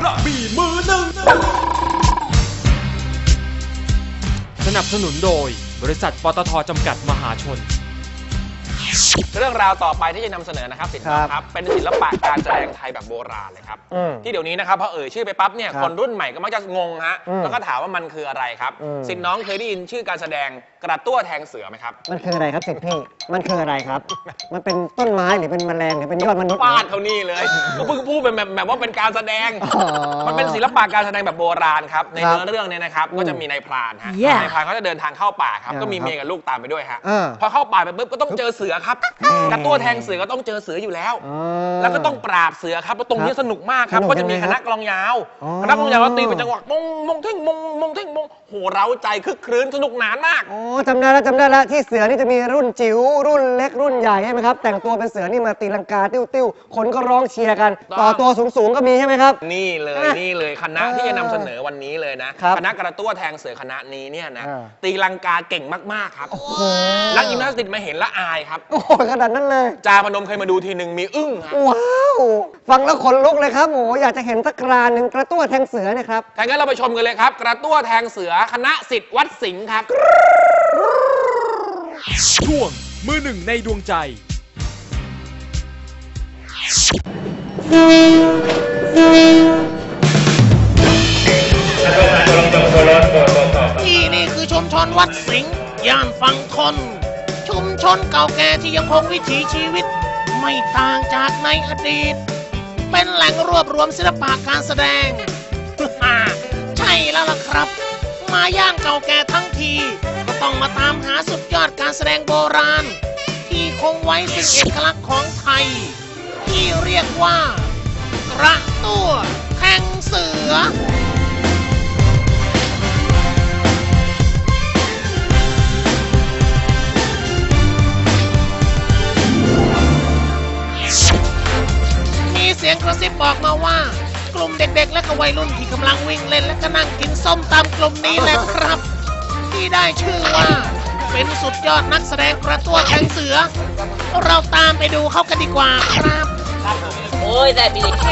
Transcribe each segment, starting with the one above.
กระบี่มือหนึ่งสนับสนุนโดย บริษัทปตทจำกัดมหาชน เรื่องราวต่อไปที่จะนำเสนอนะครับสินครับครับเป็นศิลปะการแสดงไทยแบบโบราณเลยครับอืมที่เดี๋ยวนี้นะครับพอเอ่ยชื่อไปปั๊บเนี่ยครับคนรุ่นใหม่ก็มักจะงงฮะอืมแล้วก็ถามว่ามันคืออะไรครับอืม สินน้องเคยได้ยินชื่อการแสดงกระตั้วแทงเสือไหมครับมันคืออะไรครับสิทธิ์พี่ มันคืออะไรครับ มันเป็นต้นไม้หรือเป็นแมลงหรือเป็นยอดมนุษย์ ฟาดเท่านี้เลย ก็เพิ่งพูดเป็นแบบแบบว่าเป็นการแสดง อ๋อมันเป็นศิลปะการแสดงแบบโบราณครับในครับเนื้อเรื่องเนี่ยนะครับอืมก็จะมีนายพรานฮะ Yeah นายพรานเขาจะเดินทางเข้าป่าครับอ่าก็มีครับเมียกับลูกตามไปด้วยฮะเออพอเข้าป่าไปปุ๊บก็ต้องเจอเสือครับอืมกระตั้วแทงเสือก็ต้องเจอเสืออยู่แล้วอ๋อแล้วก็ต้องปราบเสือครับแล้วตรงนี้ครับสนุกมากครับ สนุกก็จะมียังไงคครัณะบกลองยาว อ๋อ คณะกลองยาวก็ตีเป็นจังหวะมงมงเท่งมงมงเท่งมงโหเร้าใจคึกครื้นสนุกหนานมาก อ๋อจำได้แล้วจำได้แล้วที่เสือนี่จะมีรุ่นจิ๋วรุ่นเล็กรุ่นใหญ่ใช่ไหมครับ แต่งตัวเป็นเสือนี่มาตีลังกาติ้วติ้วคนก็ร้องเชียร์กัน ต้ต่อองตัวสูงสูงๆก็มีใช่ไหมครับ นี่เลยอะนี่เลยคณะที่จะนำเสนอวันนี้เลยนะครับคณะกระตั้วแทงเสือคณะนี้เนี่ยนะอ่า ตีลังกาเก่งมากๆครับ โอ้โห นักยิมนาสติกมาเห็นละอายครับ โอ้โหขนาดนั้นเลย จาพนมเคยมาดูทีหนึ่งมีอึ้งฮะว้าว ฟังแล้วขนลุกเลยครับโอ้โหอยากจะเห็นสักกรานหนึ่งกระตั้วแทงเสือเนะครับ ถ้างั้นเราไปชมกันเลยครับ กระตั้วแทงเสือคณะสิทธิ์วัดสิงห์ครับ ช่วงมือหนึ่งในดวงใจ ที่นี่คือชุมชนวัดสิงห์ย่านฝั่งทน ชุมชนเก่าแก่ที่ยังคงวิถีชีวิต ไม่ต่างจากในอดีต เป็นแหล่งรวบรวมศิลปะการแสดง ใช่แล้วล่ะครับ มาย่างเก่าแก่ทั้งที ก็ต้องมาตามหาสุดยอดการแสดงโบราณ ที่คงไว้ซึ่งเอกลักษณ์ของไทย ที่เรียกว่า กระตัวแทงเสือ เสียงกระซิบบอกมาว่า กลุ่มเด็กๆ และก็วัยรุ่นที่กำลังวิ่งเล่นและก็นั่งกินส้มตำกลุ่มนี้แหละครับ ที่ได้ชื่อว่า เป็นสุดยอดนักแสดงกระตัวแทงเสือ เราตามไปดูเขากันดีกว่าครับโอ้ยได้ไปดิโ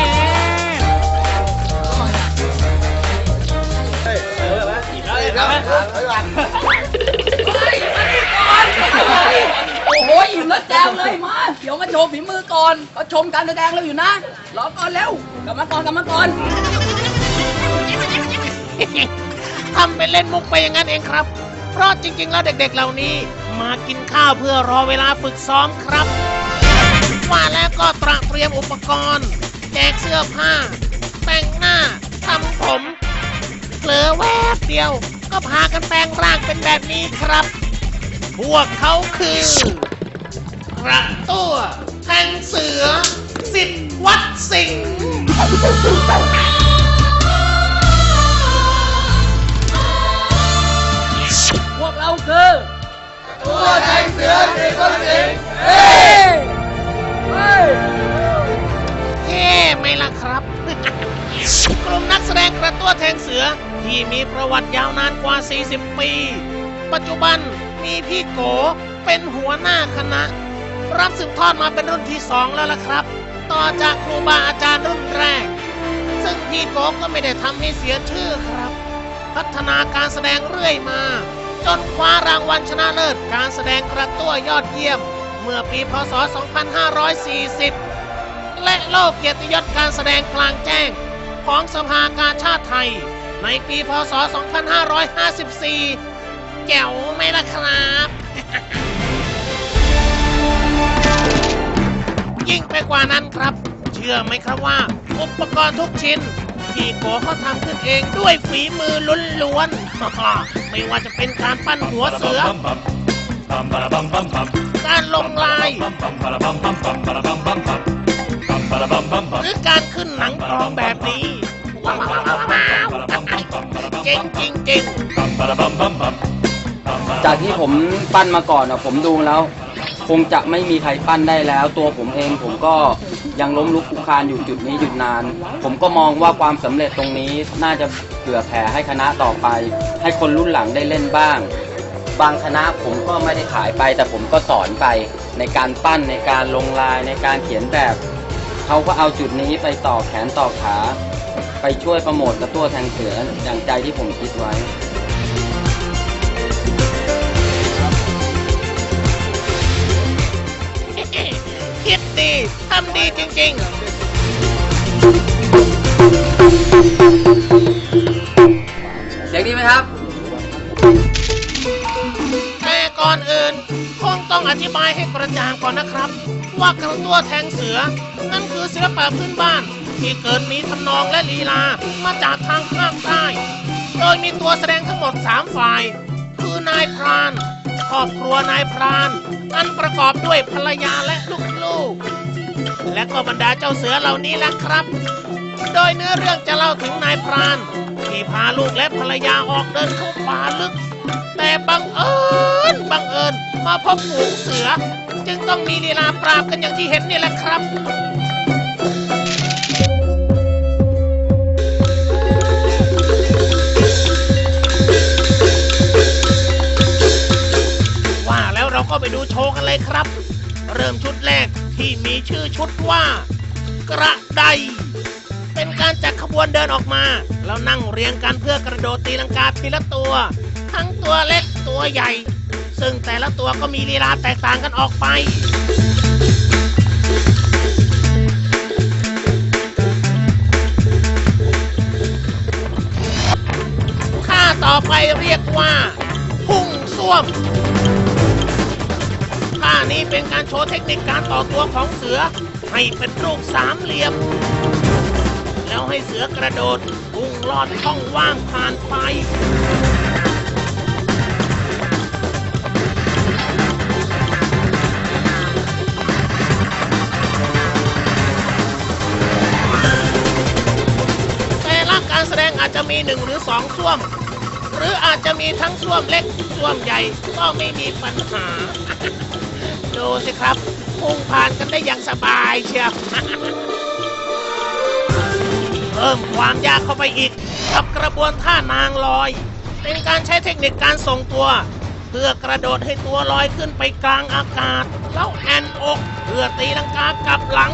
อ้ โหอิ่มแล้วแจวเลยมาเดี๋ยวมาโชว์ฝีมือก่อนเขาชมการแสดงเราอยู่นะรอก่อนเร็วกลับมาก่อนกลับมาก่อนทำเป็นเล่นมุกไปอย่างนั้นเองครับ เพราะจริงๆ แล้วเด็กๆ เหล่านี้ มากินข้าวเพื่อรอเวลาฝึกซ้อมครับ ว่าแล้วก็ตระเตรียมอุปกรณ์ แจกเสื้อผ้า แต่งหน้าทำผมเผลอแวบเดียว ก็พากันแปลงร่างเป็นแบบนี้ครับ พวกเขาคือ กระตัวแทงเสือ สิทธิ์วัดสิงห์พวกเราคือตัวแทงเสือสิคนสิงเฮ้ยเฮ้ยเท่ไหมล่ะครับ กลุ่มนักแสดงกระตั้วแทงเสือ ที่มีประวัติยาวนานกว่า 40 ปี ปัจจุบันมีพี่โกเป็นหัวหน้าคณะ รับสืบทอดมาเป็นรุ่นที่สองแล้วล่ะครับ ต่อจากครูบาอาจารย์รุ่นแรก ซึ่งพี่โกก็ไม่ได้ทำให้เสียชื่อครับ พัฒนาการแสดงเรื่อยมา จนคว้ารางวัลชนะเลิศการแสดงกระตั้วยอดเยี่ยม เมื่อปีพศ 2540 และโลกเกียรติยศการแสดงกลางแจ้ง ของสภากาชาติไทย ในปีพศ 2554แจ๋วไหมล่ะครับ ยิ่งไปกว่านั้นครับ เชื่อไหมครับว่า อุปกรณ์ทุกชิ้นพี่โกเขาทำขึ้นเองด้วยฝีมือล้วนๆ ไม่ว่าจะเป็นการปั้นหัวเสือ การลงลาย หรือการขึ้นหนังกลองแบบนี้ว้าวเจ๋งจริงจากที่ผมปั้นมาก่อนอะผมดูแล้ว คงจะไม่มีใครปั้นได้แล้ว ตัวผมเองผมก็ยังล้มลุกคลุกคลานอยู่จุดนี้หยุดนาน ผมก็มองว่าความสำเร็จตรงนี้น่าจะเผื่อแผ่ให้คณะต่อไป ให้คนรุ่นหลังได้เล่นบ้าง บางคณะผมก็ไม่ได้ขายไป แต่ผมก็สอนไปในการปั้นในการลงลายในการเขียนแบบเขาก็เอาจุดนี้ไปต่อแขนต่อขา ไปช่วยโปรโมทกระตัวแทงเสืออย่างใจที่ผมคิดไว้ คิดดีทำดีจริงๆเสียงดีไหมครับแต่ก่อนอื่น คงต้องอธิบายให้กระจ่างก่อนนะครับ ว่ากระตัวแทงเสือ นั่นคือศิลปะพื้นบ้าน ที่เกิดมีทำนองและลีลามาจากทางภาคใต้ โดยมีตัวแสดงทั้งหมด 3 ฝ่าย คือนายพราน ครอบครัวนายพราน อันประกอบด้วยภรรยาและลูกๆ และก็บรรดาเจ้าเสือเหล่านี้แหละครับ โดยเนื้อเรื่องจะเล่าถึงนายพราน ที่พาลูกและภรรยาออกเดินเข้าป่าลึก แต่บังเอิญบังเอิญมาพบฝูงเสือ จึงต้องมีลีลาปราบกันอย่างที่เห็นนี่แหละครับ ก็ไปดูโชว์กันเลยครับ เริ่มชุดแรกที่มีชื่อชุดว่า กระได เป็นการจัดขบวนเดินออกมา แล้วนั่งเรียงกันเพื่อกระโดดตีลังกาทีละตัว ทั้งตัวเล็กตัวใหญ่ ซึ่งแต่ละตัวก็มีลีลาแตกต่างกันออกไปท่าต่อไปเรียกว่า พุ่งส้วม ท่านี้เป็นการโชว์เทคนิคการต่อตัวของเสือ ให้เป็นรูปสามเหลี่ยม แล้วให้เสือกระโดดพุ่งลอดช่องว่างผ่านไปแต่ละการแสดงอาจจะมีหนึ่งหรือสองส้วม หรืออาจจะมีทั้งส้วมเล็กส้วมใหญ่ก็ไม่มีปัญหา ดูสิครับพุ่งผ่านกันได้อย่างสบายเชียว เพิ่มความยากเข้าไปอีก กับกระบวนท่านางลอย เป็นการใช้เทคนิคการทรงตัว เพื่อกระโดดให้ตัวลอยขึ้นไปกลางอากาศ แล้วแอนอก เพื่อตีลังกากลับหลัง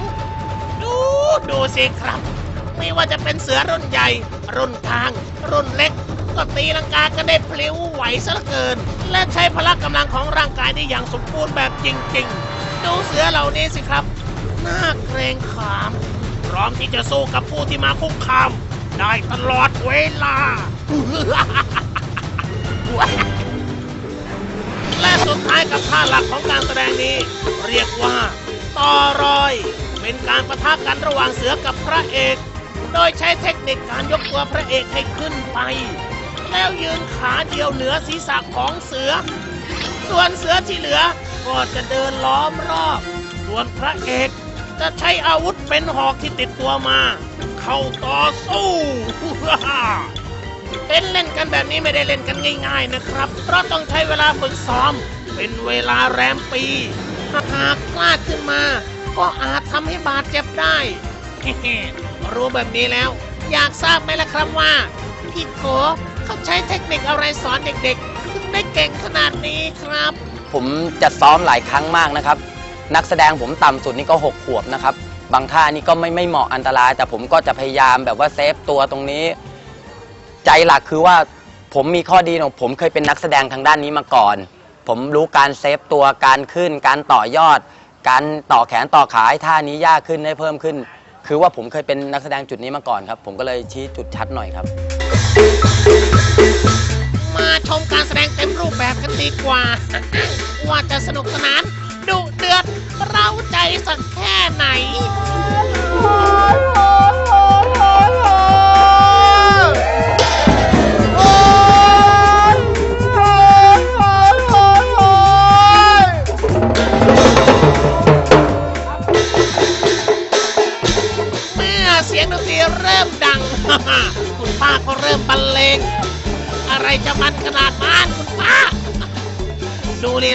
ดูดูสิครับ ไม่ว่าจะเป็นเสือรุ่นใหญ่ รุ่นกลาง รุ่นเล็ก ก็ตีลังกาก็ได้พลิ้วไหวซะเหลือเกิน และใช้พละกำลังของร่างกายได้อย่างสมบูรณ์แบบจริงๆ ดูเสือเหล่านี้สิครับ น่าเกรงขาม พร้อมที่จะสู้กับผู้ที่มาคุกคาม ได้ตลอดเวลา และสุดท้ายกับท่าหลักของการแสดงนี้ เรียกว่าต่อรอย เป็นการประทะกันระหว่างเสือกับพระเอก โดยใช้เทคนิคการยกตัวพระเอกให้ขึ้นไป แล้วยืนขาเดียวเหนือศีรษะของเสือ ส่วนเสือที่เหลือก็จะเดินล้อมรอบ ส่วนพระเอกจะใช้อาวุธเป็นหอกที่ติดตัวมา เข้าต่อสู้เล่นเล่นกันแบบนี้ไม่ได้เล่นกันง่าย ๆนะครับ เพราะต้องใช้เวลาฝึกซ้อม เป็นเวลาแรมปี หากพลาดขึ้นมา ก็อาจทำให้บาดเจ็บได้ รู้แบบนี้แล้ว อยากทราบไหมล่ะครับว่า พี่โก เขาใช้เทคนิคอะไรสอนเด็กๆถึงได้เก่งขนาดนี้ครับ ผมจะซ้อมหลายครั้งมากนะครับ นักแสดงผมต่ำสุดนี่ก็ 6 ขวบนะครับ บางท่านี่ก็ไม่ไม่เหมาะอันตราย แต่ผมก็จะพยายามแบบว่าเซฟตัวตรงนี้ ใจหลักคือว่าผมมีข้อดีของผมเคยเป็นนักแสดงทางด้านนี้มาก่อน ผมรู้การเซฟตัวการขึ้น การต่อยอด การต่อแขนต่อขาให้ท่านี้ยากขึ้นให้เพิ่มขึ้น คือว่าผมเคยเป็นนักแสดงจุดนี้มาก่อนครับ ผมก็เลยชี้จุดชัดหน่อยครับ ชมการแสดงเต็มรูปแบบกันดีกว่า ว่าจะสนุกสนานดุเดือดเร้าใจสักแค่ไหน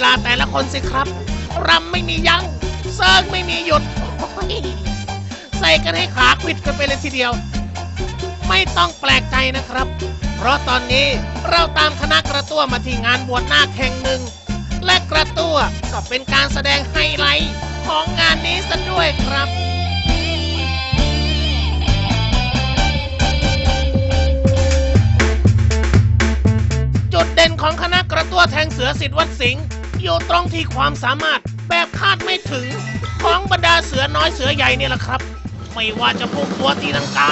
ลาแต่ละคนสิครับรำไม่มียัง้งเซิร์กไม่มีหยุด ใส่กันให้ขาควิดกันไปเลยทีเดียว ไม่ต้องแปลกใจนะครับ เพราะตอนนี้เราตามคณะกระตั้วมาที่งานบวชนาคแห่งหนึ่ง และกระตั้วก็เป็นการแสดงไฮไลท์ของงานนี้ซะด้วยครับจุดเด่นของคณะกระตั้วแทงเสือสิทธิวัดสิงห์ อยู่ตรงที่ความสามารถแบบคาดไม่ถึง ของบรรดาเสือน้อยเสือใหญ่เนี่ยแหละครับ ไม่ว่าจะพุ่งตัวตีลังกา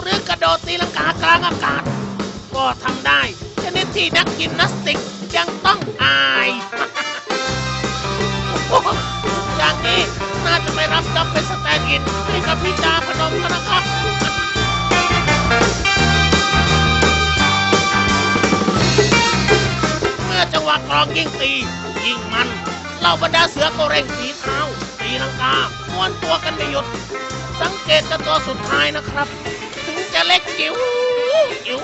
หรือกระโดดตีลังกากลางอากาศ ก็ทำได้ชนิดที่นักยิมนาสติกยังต้องอายอย่างนี้น่าจะไม่รับจ็อบเป็นสแตนด์อินให้กับพี่จาพนมแล้วนะครับ วะกลองยิ่งตี ยิ่งมันเหล่าบรรดาเสือก็เร่งฝีเท้าตีลังกาม้วนตัวกันไม่หยุด สังเกตจะตัวสุดท้ายนะครับ ถึงจะเล็กจิ๋วจิ๋ว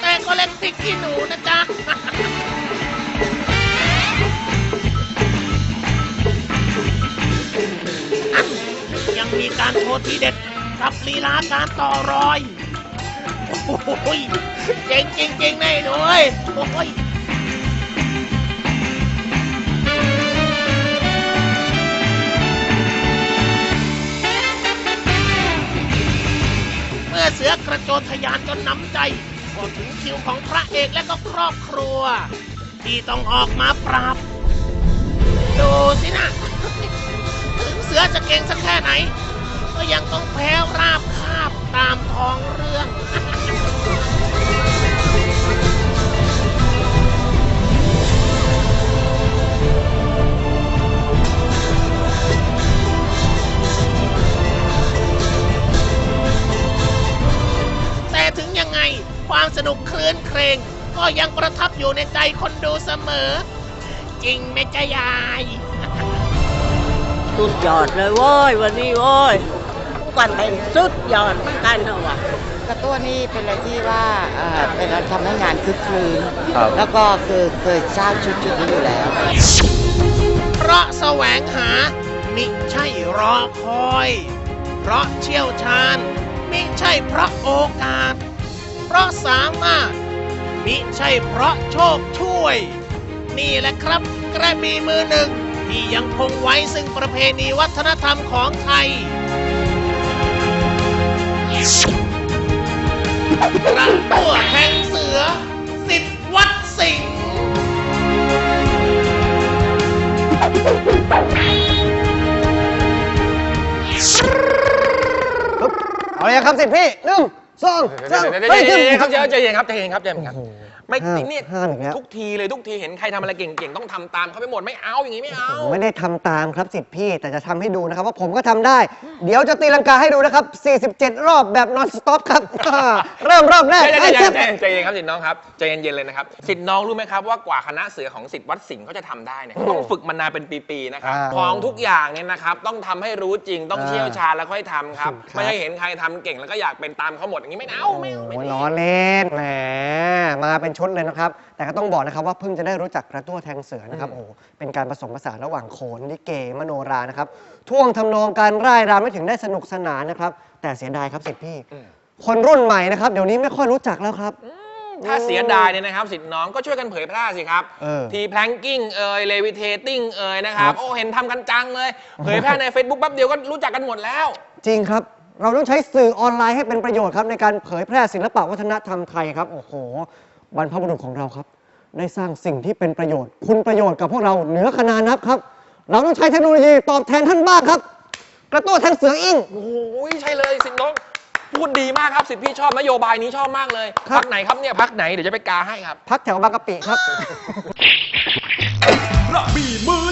แต่ก็เล็กพริกขี้หนูนะจ๊ะยังมีการโชว์ทีเด็ดกับลีลาการต่อรอย โอ้ยเจ๋งจริงๆแน่ด้วยโอ้ย เมื่อกระโจนทะยานจนน้ำใจก็ถึงคิวของพระเอกและก็ครอบครัว ที่ต้องออกมาปราบ ดูสินะ ถึงเสือจะเก่งสักแค่ไหน ก็ยังต้องแพ้ราบคาบตามท้องเรื่อง ก็ยังประทับอยู่ในใจคนดูเสมอ จริงไหมจ๊ะยาย สุดยอดเลยโว้ยวันนี้โว้ยกันเป็นสุดยอดเหมือนกันนะวะกระตัวนี่เป็นอะไรที่ว่าเอ่อเป็นอะไรทำให้งานคึกคืนครับ แล้วก็คือเคยสร้างชุดชุดนี้อยู่แล้ว เพราะแสวงหา มิใช่รอคอย เพราะเชี่ยวชาญมิใช่เพราะโอกาส เพราะสามารถ มิใช่เพราะโชคช่วย นี่แหละครับกระบี่มือหนึ่ง ที่ยังคงไว้ซึ่งประเพณีวัฒนธรรมของไทยกระตัวแห่งเสือสิทธิ์วัดสิงห์เอาเลยครับสิพี่หนึ่ง สองสามเดี๋ยวๆๆๆเฮ้ยขึ้นๆครับใจเย็นครับใจเย็นครับใจเย็นครับ ไม่ห้ามนี่ห้ามอีกแล้ว ทุกทีเลยทุกทีเห็นใครทำอะไรเก่งๆ ต้องทำตามเขาไปหมดไม่เอาอย่างนี้ไม่เอา ผมไม่ได้ทำตามครับสิทธิ์พี่ แต่จะทำให้ดูนะครับ ว่าผมก็ทำได้ เดี๋ยวจะตีลังกาให้ดูนะครับ 47 รอบแบบ non stop ครับ เริ่มรอบแรกใจไอ้เย็เจ็นบๆใจเย็นครับสิทธิ์น้องครับใจเย็นๆเลยนะครับสิทธิ์น้องรู้ไหมครับว่ากว่าคณะเสือของสิทธิ์วัดสิงห์เขาจะทำได้เนี่ยต้องฝึกมานานเป็นปีๆนะครับอ่าของทุกอย่างเนี่ยนะครับต้องทำให้รู้จริงต้องอ่าเชี่ยวชาญแล้วค่อยทำครับครับไม่ใช่เห็นใครทำเก่งแล้วก็อยากเป็นตามเขาหมดอย่างนี้ไม่เอาไม่เอาไม่โอ้ยดีล้อเล่นแหมมาเป็นชุดเลยนะครับ แต่ก็ต้องบอกนะครับว่าเพิ่งจะได้รู้จักกระตั้วแทงเสือนะครับโอ้โหเป็นการผสมผสานระหว่างโขนลิเกมโนรานะครับท่วงทำนองการร่ายรำไม่ถึงได้สนุกสนานนะครับ แต่เสียดายครับสิทธิ์พี่อืมคนรุ่นใหม่นะครับเดี๋ยวนี้ไม่ค่อยรู้จักแล้วครับ ถ้าเสียดายเนี่ยนะครับสิทธิ์น้องก็ช่วยกันเผยแพร่สิครับ เออทีแพลงกิ้งเอ่ยเลวิเทติ้งเอ่ยนะครับครับโอ้เห็นทำกันจังเลย เผยแพร่ใน Facebook แป๊บเดียวก็รู้จักกันหมดแล้ว จริงครับ เราต้องใช้สื่อออนไลน์ให้เป็นประโยชน์ครับในการเผยแพร่ศิลปะวัฒนธรรมไทยครับ โอ้โห บรรพบุรุษของเราครับ ได้สร้างสิ่งที่เป็นประโยชน์ คุณประโยชน์กับพวกเราเหนือขนานับครับ เราต้องใช้เทคโนโลยีตอบแทนท่านบ้างครับ กระตั้วแทงเสืออิงโอ้ยใช่เลยสิทธิ์น้องพูดดีมากครับสิทธิ์พี่ชอบนโยบายนี้ชอบมากเลยครับ พักไหนครับเนี่ยพักไหนเดี๋ยวจะไปกาให้ครับ พักแถวบางกะปิครับ กระบี่มือ